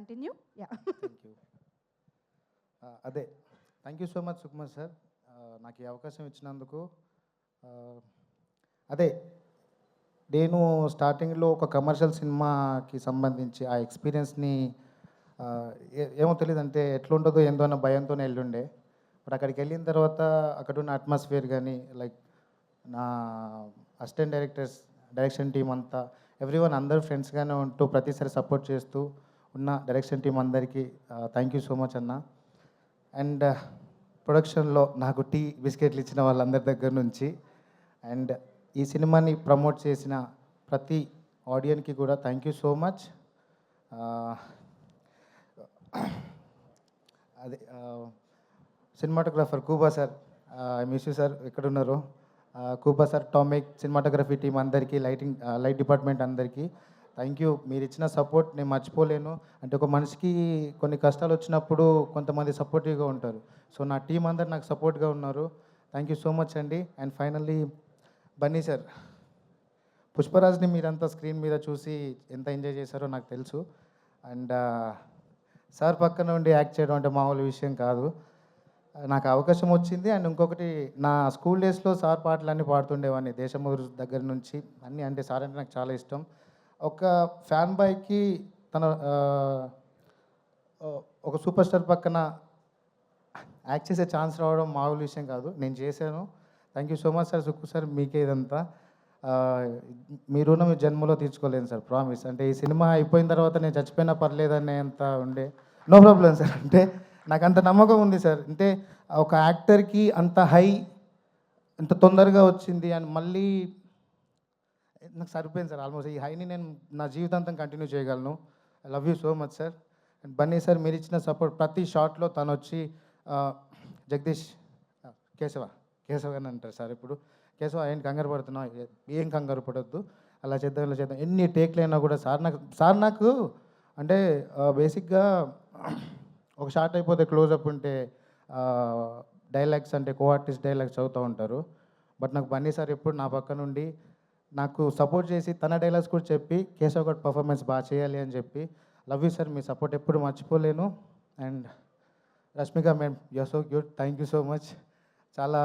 Continue ya thank you అదే thank you so much Sukumar sir నాకు ఈ అవకాశం ఇచ్చినందుకు uh, అదే నేను స్టార్టింగ్లో ఒక కమర్షియల్ సినిమాకి సంబంధించి ఆ ఎక్స్పీరియన్స్ని uh, ఏ- ఏమో తెలియదు అంటే ఎట్లుంటుందో ఏందో అన్న భయంతోనే వెళ్ళుండే బట్ అక్కడికి వెళ్ళిన తర్వాత అక్కడ ఉన్న అట్మాస్ఫియర్ కానీ లైక్ నా అసిస్టెంట్ డైరెక్టర్స్ డైరెక్షన్ టీం అంతా ఎవ్రీ వన్ అందరు ఫ్రెండ్స్గానే ఉంటూ ప్రతిసారి సపోర్ట్ చేస్తూ ఉన్న డైరెక్షన్ టీం అందరికీ థ్యాంక్ యూ సో మచ్ అన్న. అండ్ ప్రొడక్షన్లో నాకు టీ బిస్కెట్లు ఇచ్చిన వాళ్ళందరి దగ్గర నుంచి అండ్ ఈ సినిమాని ప్రమోట్ చేసిన ప్రతి ఆడియన్కి కూడా థ్యాంక్ యూ సో మచ్ అదే cinematographer Kuba sir I miss you sir ఎక్కడున్నారు. కూబా సార్ టామిక్ సినిమాటోగ్రఫీ టీం అందరికీ లైటింగ్ లైట్ డిపార్ట్మెంట్ అందరికీ థ్యాంక్ యూ మీరు ఇచ్చిన సపోర్ట్ నేను మర్చిపోలేను. అంటే ఒక మనిషికి కొన్ని కష్టాలు వచ్చినప్పుడు కొంతమంది సపోర్టివ్గా ఉంటారు. సో నా టీం అందరు నాకు సపోర్ట్గా ఉన్నారు. థ్యాంక్ యూ సో మచ్ అండి. అండ్ ఫైనల్లీ బన్నీ సార్ పుష్పరాజ్ని మీరంతా స్క్రీన్ మీద చూసి ఎంత ఎంజాయ్ చేశారో నాకు తెలుసు. అండ్ సార్ uh, పక్కన ఉండి యాక్ట్ చేయడం అంటే మామూలు విషయం కాదు. నాకు అవకాశం వచ్చింది. అండ్ ఇంకొకటి నా స్కూల్ డేస్లో సార్ పాటలన్నీ పాడుతుండేవాడిని దేశమూరు దగ్గర నుంచి. అన్నీ అంటే సార్ అంటే నాకు చాలా ఇష్టం. ఒక ఫ్యాన్ బాయ్కి తన ఒక సూపర్ స్టార్ పక్కన యాక్ట్ చేసే ఛాన్స్ రావడం మామూలు విషయం కాదు. నేను చేశాను. Thank you so much sir Sukku sir మీకే ఇదంతా. ఆ, మీ రుణం జన్మలో తీర్చుకోలేను సార్ ప్రామిస్ అంటే ఈ సినిమా అయిపోయిన తర్వాత నేను చచ్చిపోయినా పర్లేదనే అంత ఉండే. నో ప్రాబ్లం సార్ అంటే నాకు అంత నమ్మకం ఉంది సార్ అంటే ఒక యాక్టర్కి అంత హై ఇంత తొందరగా వచ్చింది అండ్ మళ్ళీ నాకు సరిపోయింది సార్ ఆల్మోస్ట్ ఈ హైని నేను నా జీవితాంతం కంటిన్యూ చేయగలను. I love you so much sir and Bunny sir మీరు ఇచ్చిన సపోర్ట్ ప్రతి షాట్లో తను వచ్చి జగదీష్ కేశవ కేశవ అని అంటారు సార్ ఇప్పుడు. కేశవ ఏం కంగారు పడుతున్నావు? ఏం కంగారు పడొద్దు. అలా చేద్దాం ఇలా చేద్దాం. ఎన్ని టేక్లు అయినా కూడా సార్ నాకు సార్ నాకు అంటే బేసిక్గా ఒక షార్ట్ అయిపోతే క్లోజప్ ఉంటే డైలాగ్స్ అంటే కో ఆర్టిస్ట్ డైలాగ్స్ చదువుతూ ఉంటారు. బట్ నాకు బన్నీ సార్ ఎప్పుడు నా పక్క నుండి నాకు సపోర్ట్ చేసి తన డైలాగ్స్ కూడా చెప్పి కేశవ్ గడ్ పర్ఫార్మెన్స్ బాగా చేయాలి అని చెప్పి లవ్ యూ సార్ మీ సపోర్ట్ ఎప్పుడు మర్చిపోలేను. And Rashmika ma'am you so cute thank you so much చాలా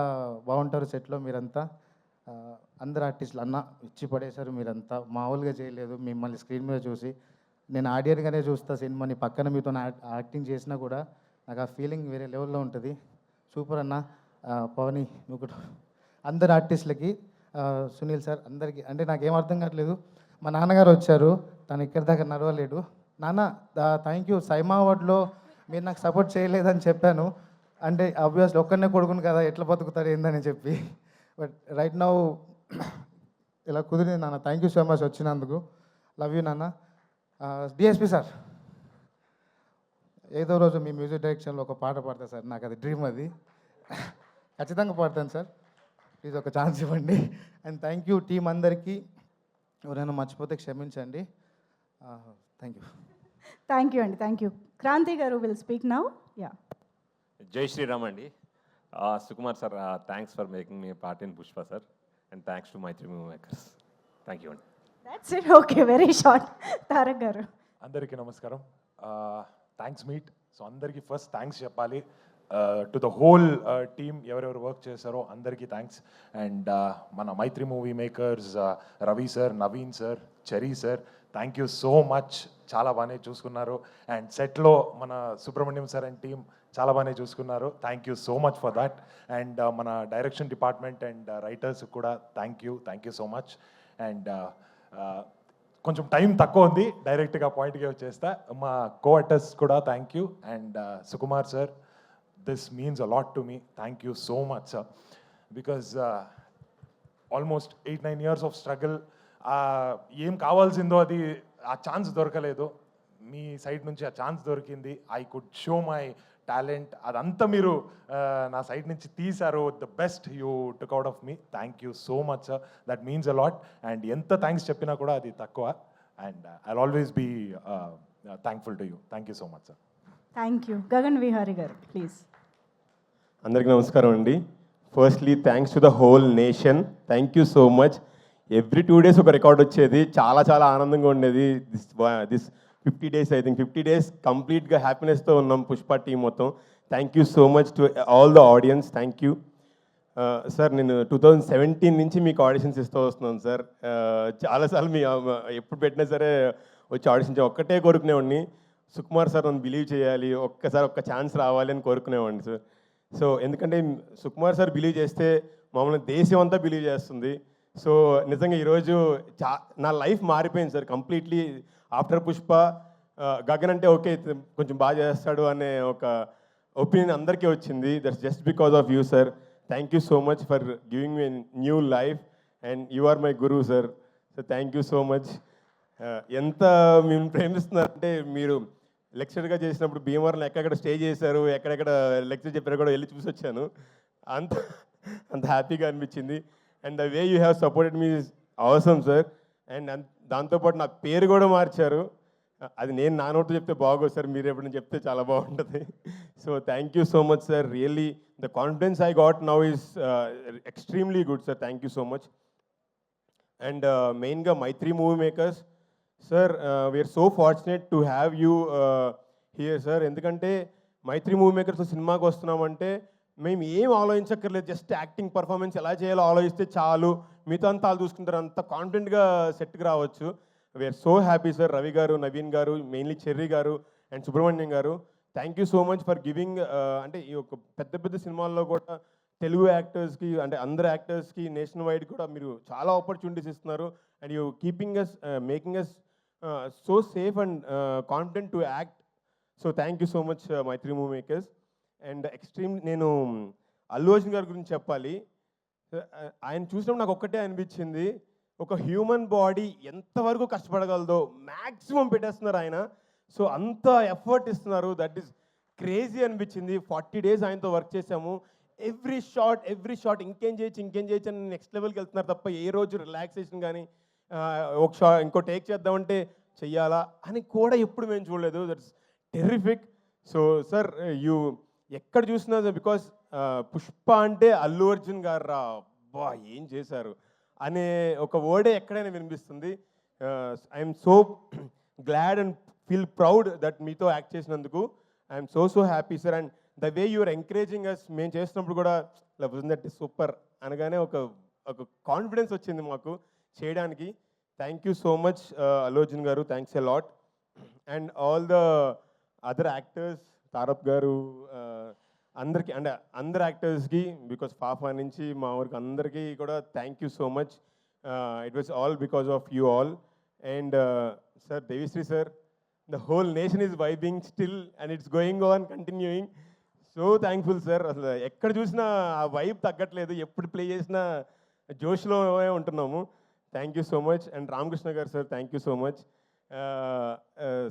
బాగుంటారు సెట్లో మీరంతా. అందరు ఆర్టిస్టులు అన్న ఇచ్చి పడేశారు మీరంతా. మామూలుగా చేయలేదు. మిమ్మల్ని స్క్రీన్ మీద చూసి నేను ఆడియన్గానే చూస్తా సినిమాని పక్కన మీతో యాక్టింగ్ చేసినా కూడా నాకు ఆ ఫీలింగ్ వేరే లెవెల్లో ఉంటుంది. సూపర్ అన్న. పవని నువ్వు కూడా అందరు ఆర్టిస్టులకి సునీల్ సార్ అందరికీ అంటే నాకేం అర్థం కావట్లేదు. మా నాన్నగారు వచ్చారు తను ఇక్కడి దాకా నడవలేడు. నాన్న థ్యాంక్ యూ సైమా అవార్డులో మీరు నాకు సపోర్ట్ చేయలేదని చెప్పాను. అంటే ఆబ్వియస్లీ ఒక్కడనే కొడుకును కదా ఎట్లా బతుకుతారు ఏందని చెప్పి. బట్ రైట్ నౌ ఇలా కుదిరింది నాన్న. థ్యాంక్ యూ సో మచ్ వచ్చినందుకు. లవ్ యూ నాన్న. DSP sir. ఏదో రోజు మీ మ్యూజిక్ డైరెక్షన్లో ఒక పాట పాడతా సార్. నాకు అది డ్రీమ్ అది. ఖచ్చితంగా పాడతాను సార్. ప్లీజ్ ఒక ఛాన్స్ ఇవ్వండి. అండ్ థ్యాంక్ యూ టీం అందరికీ. ఎవరైనా మర్చిపోతే క్షమించండి. Thank you. థ్యాంక్ యూ అండి థ్యాంక్ యూ. క్రాంతి గారు విల్ స్పీక్ నౌ. యా. జై శ్రీరామ్ అండి. Sukumar sir thanks for making me part in Pushpa sir and thanks to Mythri movie makers thank you అండి. That's it okay very short Tarak గారు అందరికీ నమస్కారం. Thanks meet so అందరికీ first thanks చెప్పాలి. To the whole team ఎవరెవరు work చేశారో అందరికీ thanks and uh, మన Mythri movie makers uh, Ravi sir Naveen sir Cherry sir thank you so much చాలా బాగానే చూసుకున్నారు. అండ్ సెట్లో మన సుబ్రహ్మణ్యం సార్ అండ్ టీమ్ చాలా బాగానే చూసుకున్నారు. Thank you so much for that and మన డైరెక్షన్ డిపార్ట్మెంట్ అండ్ రైటర్స్ కూడా thank you thank you so much and కొంచెం టైం తక్కువ ఉంది. డైరెక్ట్గా పాయింట్గా వచ్చేస్తా. మా కోఆర్టర్స్ కూడా thank you and Sukumar sir this means a lot to me thank you so much sir because almost eight nine years of struggle ఏం కావాల్సిందో అది ఆ ఛాన్స్ దొరకలేదు. మీ సైడ్ నుంచి ఆ ఛాన్స్ దొరికింది. I could show my talent అదంతా మీరు నా సైడ్ నుంచి తీశారు. The best you took out of me thank you so much sir that means a lot and ఎంత థ్యాంక్స్ చెప్పినా కూడా అది తక్కువ. And I always be thankful to you thank you so much sir thank you Gagan Vihari గారు please అందరికీ నమస్కారం అండి. Firstly thanks to the whole nation thank you so much every two days ఒక record వచ్చేది. చాలా చాలా ఆనందంగా ఉండేది. This this fifty days I think fifty days కంప్లీట్గా హ్యాపీనెస్తో ఉన్నాం పుష్ప టీం మొత్తం. Thank you so much to all the audience thank you sir నేను టూ థౌజండ్ సెవెంటీన్ నుంచి మీకు ఆడిషన్స్ ఇస్తూ వస్తున్నాను సార్ uh, చాలాసార్లు మీ uh, ఎప్పుడు పెట్టినా సరే వచ్చి ఆడిషన్ ఒక్కటే కోరుకునేవాడిని. సుకుమార్ సార్ నన్ను బిలీవ్ చేయాలి. ఒక్కసారి ఒక్క ఛాన్స్ రావాలి అని కోరుకునేవాడిని సార్ సో ఎందుకంటే సుకుమార్ సార్ బిలీవ్ చేస్తే మమ్మల్ని దేశం అంతా బిలీవ్ చేస్తుంది. సో నిజంగా ఈరోజు చా నా లైఫ్ మారిపోయింది sir completely. After Pushpa Gagan అంటే ఓకే కొంచెం బాగా చేస్తాడు అనే ఒక ఒపీనియన్ అందరికీ వచ్చింది. That's just because of you sir. Thank you so much for giving me new life and you are my గురువు sir. So thank you so much. ఎంత మేము ప్రేమిస్తున్నారంటే మీరు లెక్చర్గా చేసినప్పుడు భీమవరంలో ఎక్కడెక్కడ స్టే చేశారు ఎక్కడెక్కడ లెక్చర్ చెప్పారో కూడా వెళ్ళి చూసి వచ్చాను. అంత అంత హ్యాపీగా అనిపించింది. And the way you have supported me అవసరం సార్. అండ్ దాంతోపాటు నా పేరు కూడా మార్చారు. అది నేను నా నోట్లో చెప్తే బాగోదు సార్. మీరు ఎప్పుడైనా చెప్తే చాలా బాగుంటుంది. So thank you so much sir really the confidence I got now is extremely good sir thank you so much and uh, మెయిన్గా Mythri movie makers sir we're so fortunate to have you here sir ఎందుకంటే Mythri movie makers సినిమాకి వస్తున్నామంటే మేము ఏం ఆలోచించక్కర్లేదు just acting performance ఎలా చేయాలో ఆలోచిస్తే చాలు. మిగతా అంతా వాళ్ళు చూసుకుంటారు అంత కాన్ఫిడెంట్గా సెట్కి రావచ్చు. We're so happy sir Ravi గారు నవీన్ గారు మెయిన్లీ చెర్రీ గారు అండ్ సుబ్రహ్మణ్యం గారు. Thank you so much for giving అంటే ఈ యొక్క పెద్ద పెద్ద సినిమాల్లో కూడా తెలుగు యాక్టర్స్కి అంటే అందరు యాక్టర్స్కి నేషనల్ వైడ్ కూడా మీరు చాలా ఆపర్చునిటీస్ ఇస్తున్నారు. And you keeping us making us so safe and confident to act so thank you so much Mythri movie makers and extreme నేను um, అల్లు అర్జున్ గారి గురించి చెప్పాలి. Uh, uh, ఆయన చూసినప్పుడు నాకు ఒక్కటే అనిపించింది. ఒక హ్యూమన్ బాడీ ఎంతవరకు కష్టపడగలదో మ్యాక్సిమం పెట్టేస్తున్నారు ఆయన. సో అంత ఎఫర్ట్ ఇస్తున్నారు. దట్ ఈస్ క్రేజీ అనిపించింది. ఫార్టీ డేస్ ఆయనతో వర్క్ చేసాము ఎవ్రీ షాట్ ఎవ్రీ షాట్ ఇంకేం చేయొచ్చు ఇంకేం చేయొచ్చు అని నెక్స్ట్ లెవెల్కి వెళ్తున్నారు తప్ప ఏ రోజు రిలాక్సేషన్ కానీ ఒక షా ఇంకో టేక్ చేద్దామంటే చెయ్యాలా అని కూడా ఎప్పుడు మేము చూడలేదు. That's terrific so sir you ఎక్కడ చూసినా బికాస్ పుష్ప అంటే అల్లు అర్జున్ గారు రా బా ఏం చేశారు? అనే ఒక వర్డే ఎక్కడైనా వినిపిస్తుంది. I'm so glad and feel proud that మీతో యాక్ట్ చేసినందుకు. I'm so so happy sir and the way you're encouraging us మేము చేసినప్పుడు కూడా దట్ సూపర్ అనగానే ఒక ఒక కాన్ఫిడెన్స్ వచ్చింది మాకు. చేయడానికి. Thank you so much Allu గారు. Thanks a lot and all the other actors తారప్ గారు uh, అందరికీ అంటే అందరు యాక్టర్స్కి బికాస్ ఫాఫా నుంచి మా ఊరికి అందరికీ కూడా thank you so much it was all because of you all and sir Devisri sir the whole nation is vibing still and it's going on continuing so thankful sir అసలు ఎక్కడ చూసినా ఆ వైబ్ తగ్గట్లేదు. ఎప్పుడు ప్లే చేసినా జోష్లో ఉంటున్నాము. Thank you so much and Ramakrishna గారు sir thank you so much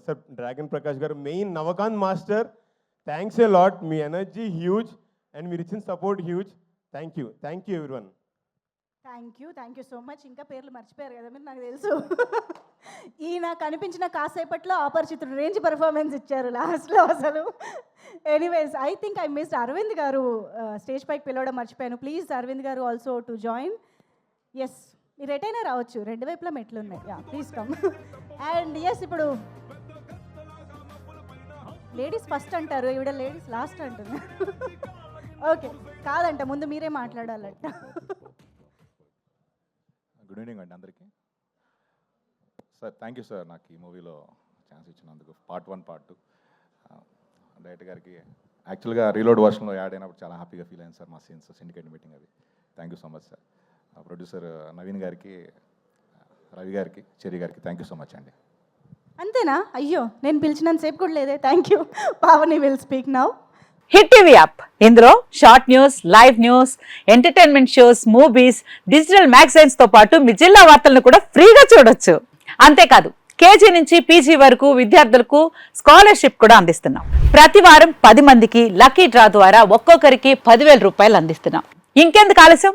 sir dragon Prakash గారు main Navakanth master thanks a lot me energy huge and మీరు ఇచ్చిన support huge thank you thank you everyone thank you thank you so much ఇంకా పేర్లు మర్చిపోయారు కదా మీరు నాకు తెలుసు ఈయన కనిపించిన కాసేపట్లో అపరిచితుడు రేంజ్ పర్ఫార్మెన్స్ ఇచ్చారు లాస్ట్లో అసలు anyways I think I missed Aravind గారు స్టేజ్ పైకి పిలవడం మర్చిపోయాను ప్లీజ్ అరవింద్ గారు ఆల్సో టు జాయిన్ ఎస్ మీరు ఎటైనా రావచ్చు. రెండు వైపులా మెట్లు ఉన్నాయి. Yeah please come and yes ఇప్పుడు లేడీస్ ఫస్ట్ అంటారు. ఈవిడ లేడీస్ లాస్ట్ అంటున్నారు ఓకే కాదంట ముందు మీరే మాట్లాడాలంట. గుడ్ ఈవినింగ్ అండి అందరికీ. సార్ థ్యాంక్ యూ సార్ నాకు ఈ మూవీలో ఛాన్స్ ఇచ్చినందుకు. Part one part two director గారికి యాక్చువల్గా రీలోడ్ వర్షన్లో యాడ్ అయినప్పుడు చాలా హ్యాపీగా ఫీల్ అయింది సార్ మా సీన్స్ సిండికేట్ మీటింగ్ అవి. Thank you so much sir producer Naveen గారికి రవి గారికి చెరి గారికి థ్యాంక్ యూ సో మచ్ అండి. అంతేనా? అయ్యో నేను పిలిచినంత సేపు కూడా లేదే. Thank you Pavani will speak now hit TV app. ఇందులో short news live news entertainment shows movies digital మ్యాగజైన్స్తో పాటు మీ జిల్లా వార్తలను కూడా ఫ్రీగా చూడొచ్చు. అంతేకాదు కేజీ నుంచి పీజీ వరకు విద్యార్థులకు స్కాలర్షిప్ కూడా అందిస్తున్నాం. ప్రతి వారం పది మందికి లక్కీ డ్రా ద్వారా ఒక్కొక్కరికి పదివేల రూపాయలు అందిస్తున్నాం. ఇంకెందుకు ఆలస్యం?